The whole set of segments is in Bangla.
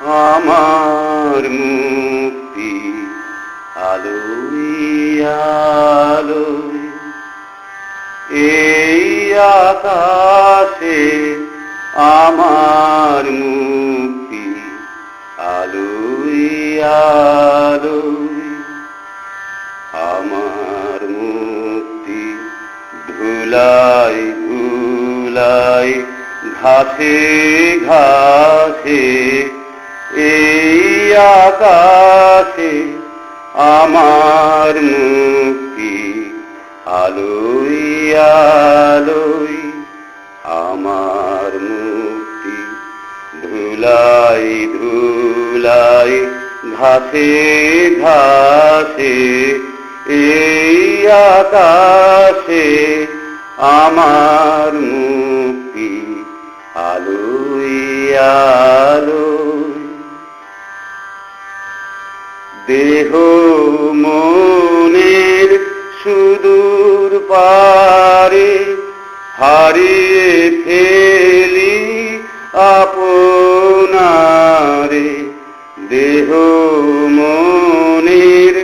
আমার মুক্তি আলোই আলোই। এই আকাশে আমার মুক্তি আলোই আলোই। আমার মুক্তি ধুলাই ধুলাই, ঘাসে ঘাসে এই আকাশে আমার মুক্তি আলোই আলোই আমার মুক্তি। ধুলাই ধুলাই, ঘাসে ঘাসে, এই আকাশে আমার মুক্তি আলোই আলোই দেহ মনের সুদূর পারে হারিয়ে ফেলি আপনারে। দেহ মনের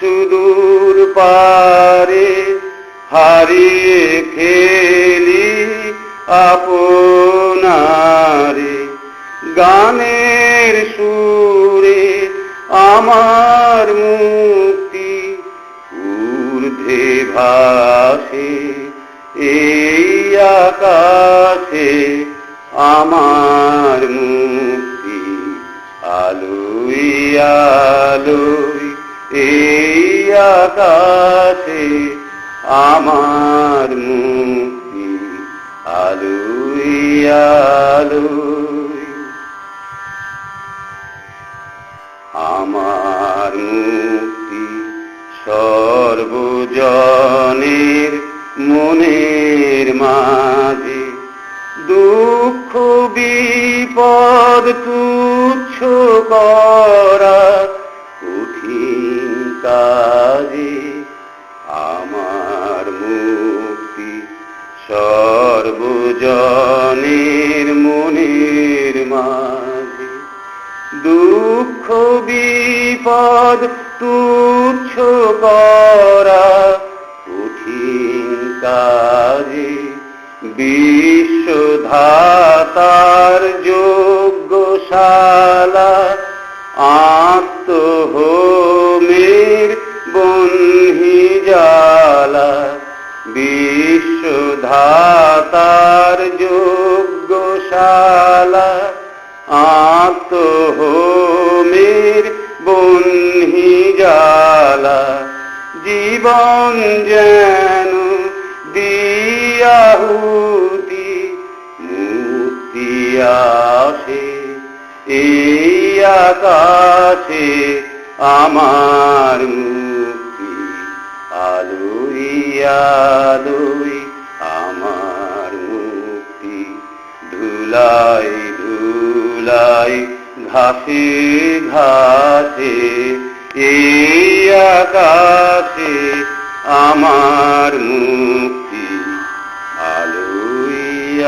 সুদূর পারে হারিয়ে ফেলি আপনারে। গানের সুরে আমার মুক্তি ঊর্ধ্বে ভাসে, এই আকাশে আমার মুক্তি আলোই আলোই এই আকাশে আমার মুক্তি আলোই আলোই সর্বজনের মনের মাঝে। দুঃখ, বিপদ তুচ্ছ করা কঠিন কাজে। আমার মুক্তি সর্বজনের মনের মাঝে। দুঃখ, বিপদ তুচ্ছ করা কঠিন কাজে বিশ্বধাতার যোগ্যশালা আত্মহোমের বন্হি জালা বিশ্বধাতার যোগ্যশালা আত্মহোমের বন্হি জালা জীবন যেন দিয়াহুতি মুক্তি আসে। এই আকাশে আমার মুক্তি আলোই আলোই আমার মুক্তি। ধুলাই ধুলাই ঘাসে ঘাসে এই আকাশে আমার মুক্তি আলোই